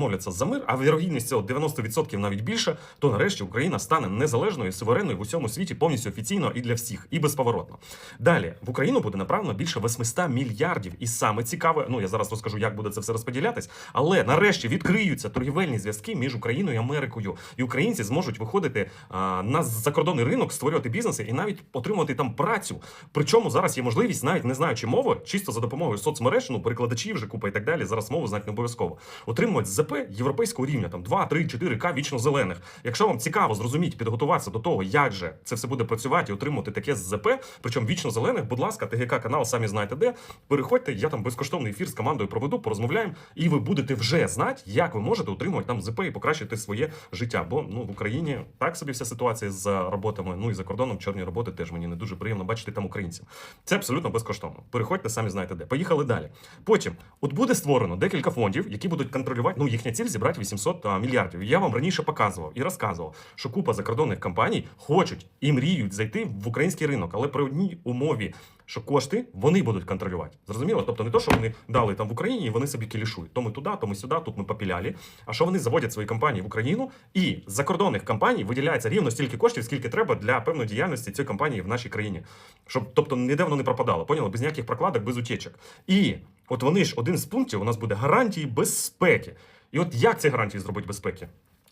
домовляться за мир, а вірогідність цього 90% навіть більше, то нарешті Україна стане незалежною, суверенною в усьому світі повністю офіційно і для всіх, і безповоротно. Далі в Україну буде направлено більше 800 мільярдів. І саме цікаве, ну я зараз розкажу, як буде це все розподілятись, але нарешті відкриються торгівельні зв'язки між Україною і Америкою, і українці зможуть виходити а, на закордонний ринок, створювати бізнеси і навіть отримувати там працю. Причому зараз є можливість, навіть не знаючи мови, чисто за допомогою соцмереж, ну перекладачів вже купа і так далі. Зараз мову знати не обов'язково. Отримувати ЗП європейського рівня, там 2, 3, 4 к вічно зелених. Якщо вам цікаво зрозуміти, підготуватися до того, як же це все буде працювати і отримувати таке ЗП, причому вічно зелених, будь ласка, ТГК канал, самі знаєте де. Переходьте, я там безкоштовний ефір з командою проведу, порозмовляємо, і ви будете вже знати, як ви можете отримувати там ЗП і покращити своє життя. Бо ну в Україні так собі вся ситуація з роботами. Ну і за кордоном чорні роботи теж мені не дуже приємно бачити там українців. Це абсолютно безкоштовно. Переходьте, самі знаєте де. Поїхали далі. Потім, от буде створено декілька фондів, які будуть контролювати. Ну їхня ціль зібрати 800 а, мільярдів. Я вам раніше показував і розказував, що купа закордонних компаній хочуть і мріють зайти в український ринок, але при одній умові. Що кошти вони будуть контролювати. Зрозуміло? Тобто не то, що вони дали там в Україні, і вони собі кілішують. То ми туди, то ми сюди, тут ми попіляли. А що вони заводять свої компанії в Україну, і з закордонних компаній виділяється рівно стільки коштів, скільки треба для певної діяльності цієї компанії в нашій країні. Щоб, тобто, ніде воно не пропадало. Поняли? Без ніяких прокладок, без утечок. І от вони ж один з пунктів у нас буде гарантії безпеки. І от як ці гарантії зробити безпеки?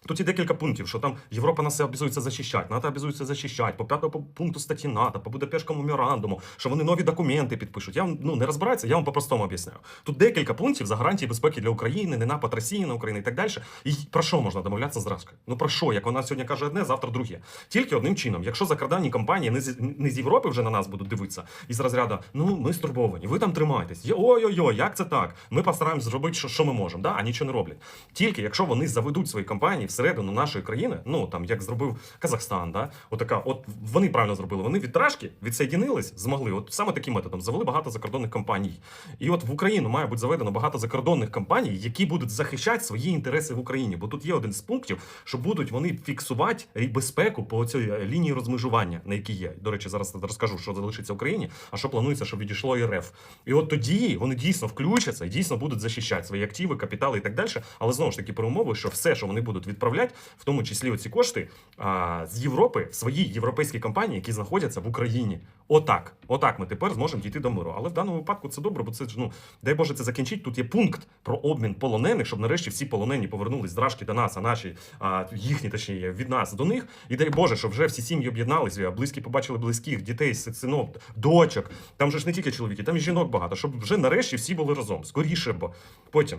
Тут є декілька пунктів, що там Європа нас обязується захищати, НАТО обязується захищати, по п'ятому пункту статті НАТО, по Будапештському меморандуму, що вони нові документи підпишуть. Я вам ну не розбираюся, я вам по-простому об'ясняю. Тут декілька пунктів за гарантії безпеки для України, не напад Росії на Україну і так далі. І про що можна домовлятися з Рашкою? Ну про що? Як вона сьогодні каже одне, завтра друге. Тільки одним чином, якщо закордонні компанії не з, не з Європи вже на нас будуть дивитися, і з розряду, ну ми стурбовані, ви там тримаєтесь. Ой-ой-ой, як це так? Ми постараємось зробити, що, що ми можемо, да? а нічого не роблять. Тільки якщо вони заведуть свої компанії всередину нашої країни, ну там як зробив Казахстан, да? Отака, от вони правильно зробили. Вони від Рашки відсоєдинились, змогли. От саме таким методом завели багато закордонних компаній. І от в Україну має бути заведено багато закордонних компаній, які будуть захищати свої інтереси в Україні. Бо тут є один з пунктів, що будуть вони фіксувати безпеку по цій лінії розмежування, на якій є. До речі, зараз розкажу, що залишиться Україні, а що планується, щоб відійшло РФ. І от тоді вони дійсно включаться і дійсно будуть захищати свої активи, капітали і так далі. Але знову ж таки, при умови, що все, що вони будуть відправляти, в тому числі оці кошти а, з Європи в свої європейські компанії, які знаходяться в Україні. Отак, отак ми тепер зможемо дійти до миру. Але в даному випадку це добре, бо це ж ну дай Боже це закінчить. Тут є пункт про обмін полонених, щоб нарешті всі полонені повернулись з до нас, а наші а, їхні точніше від нас до них. І дай Боже, щоб вже всі сім'ї об'єдналися, близькі побачили близьких, дітей, синок, дочок. Там же ж не тільки чоловіки, там і жінок багато, щоб вже нарешті всі були разом. Скоріше б потім.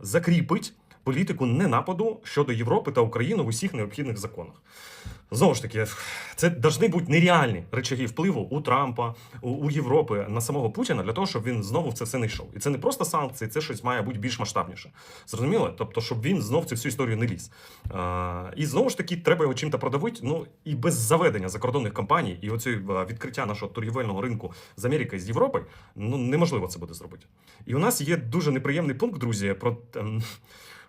закріпить політику ненападу щодо Європи та України в усіх необхідних законах. Знову ж таки, це повинні бути нереальні речаги впливу у Трампа, у, у Європи на самого Путіна для того, щоб він знову в це все не йшов. І це не просто санкції, це щось має бути більш масштабніше. Зрозуміло? Тобто, щоб він знов цю всю історію не ліз. А, і знову ж таки, треба його чим-то продавити. Ну і без заведення закордонних компаній і оцього відкриття нашого торгівельного ринку з Америки і з Європи, ну неможливо це буде зробити. І у нас є дуже неприємний пункт, друзі, про. ем,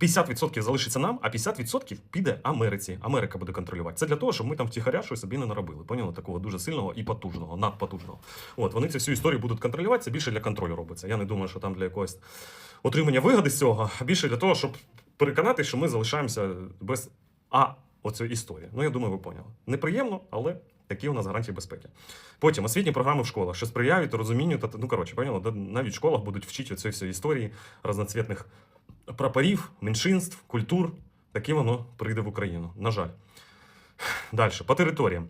50% залишиться нам, а 50% піде Америці. Америка буде контролювати. Це для того, щоб ми там втіхаря щось собі не наробили. Поняли? Такого дуже сильного і потужного, надпотужного. От вони цю всю історію будуть контролювати. Це більше для контролю робиться. Я не думаю, що там для якогось отримання вигоди з цього, а більше для того, щоб переконати, що ми залишаємося без а оцю історію. Ну я думаю, ви поняли. Неприємно, але. Такі у нас гарантії безпеки. Потім освітні програми в школах, що сприяють розумінню та ну коротше, поняли, навіть в школах будуть вчити цієї всієї історії разноцвітних прапорів, меншинств, культур. Таке воно прийде в Україну. На жаль. Далі, по територіям.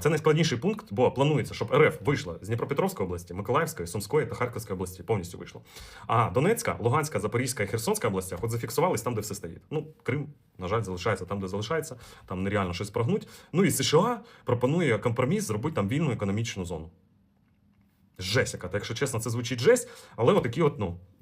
Це найскладніший пункт, бо планується, щоб РФ вийшла з Дніпропетровської області, Миколаївської, Сумської та Харківської області. Повністю вийшло. А Донецька, Луганська, Запорізька і Херсонська області, от зафіксувались там, де все стоїть. Ну, Крим, на жаль, залишається там, де залишається, там нереально щось прогнуть. Ну і США пропонує компроміс зробити там вільну економічну зону. Жесть яка, та якщо чесно, це звучить жесть, але отакі от, ну,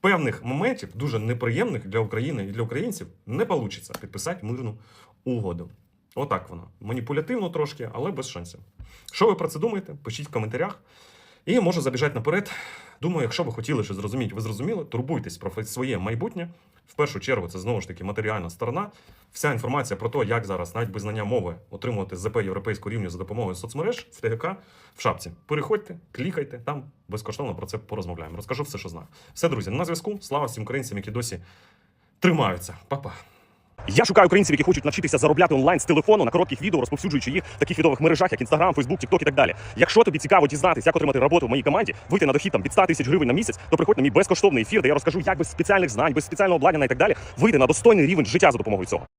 певних моментів, дуже неприємних для України і для українців, не вийде підписати мирну угоду. Отак воно. Маніпулятивно трошки, але без шансів. Що ви про це думаєте? Пишіть в коментарях. І можу забіжати наперед. Думаю, якщо ви хотіли щось зрозуміти, ви зрозуміли, турбуйтесь про своє майбутнє. В першу чергу, це знову ж таки матеріальна сторона. Вся інформація про те, як зараз, навіть без знання мови, отримувати ЗП європейського рівня за допомогою соцмереж в ТГК в шапці. Переходьте, клікайте, там безкоштовно про це порозмовляємо. Розкажу все, що знаю. Все, друзі, на зв'язку. Слава всім українцям, які досі тримаються. Па-па. Я шукаю українців, які хочуть навчитися заробляти онлайн з телефону на коротких відео, розповсюджуючи їх в таких відових мережах, як Instagram, Facebook, TikTok і так далі. Якщо тобі цікаво дізнатися, як отримати роботу в моїй команді, вийти на дохід там від 100 тисяч гривень на місяць, то приходь на мій безкоштовний ефір, де я розкажу, як без спеціальних знань, без спеціального обладнання і так далі, вийти на достойний рівень життя за допомогою цього.